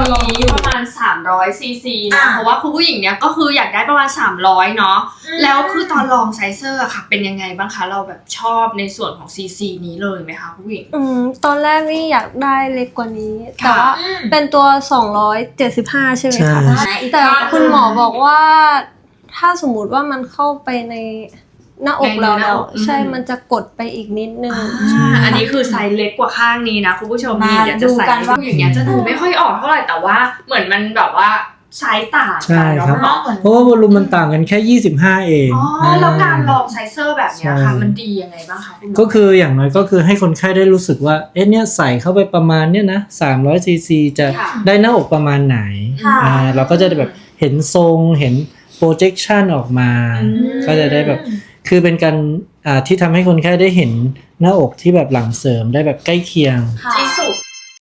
มีประมาณ 300ซีซีนะอ่าเพราะว่าคุณผู้หญิงเนี่ยก็คืออยากได้ประมาณ 300 เนาะแล้วคือตอนลองไซเซอร์อะค่ะ เป็นยังไงบ้างคะ เราแบบชอบในส่วนของซีซีนี้เลยไหมคะคุณผู้หญิง อืมตอนแรกนี่อยากได้เล็กกว่านี้ แต่ค่ะ ว่าอืม เป็นตัว 275 ใช่ไหมใช่คะแต่คุณหมอบอกว่า ถ้าสมมุติว่ามันเข้าไปใน หน้าอกเราในหน้าแล้วอกอืมใช่มันจะกดไปอีกนิดนึงอ่าอันนี้คือไซส์เล็กกว่าข้างนี้นะคุณผู้ชมนี่มาเดี๋ยวจะใส่ดูกันให้ว่าดูอย่างเงี้ยจะดูไม่ค่อยออกเท่าไหร่แต่ว่าเหมือนมันแบบว่าไซส์ต่างใช่กันครับเนาะเพราะว่าวอลลุ่มมันต่างกันแค่ 25 เองอ๋อแล้วการลองไซเซอร์แบบเนี้ยค่ะใช่มันดียังไงบ้างคะคุณหมอก็คืออย่างน้อยก็คือให้คนไข้ได้รู้สึกว่า เอ๊ะเนี่ยใส่เข้าไปประมาณเนี่ยนะ300ซีซีจะค่ะได้หน้าอกประมาณไหนค่ะอ่าเราก็จะได้แบบเห็นทรงเห็น projection ออกมาอืมก็จะได้แบบ คือเป็นการอ่าที่ทำให้คนไข้ได้เห็นหน้าอกที่แบบหลังเสริมได้แบบใกล้เคียง ที่สุด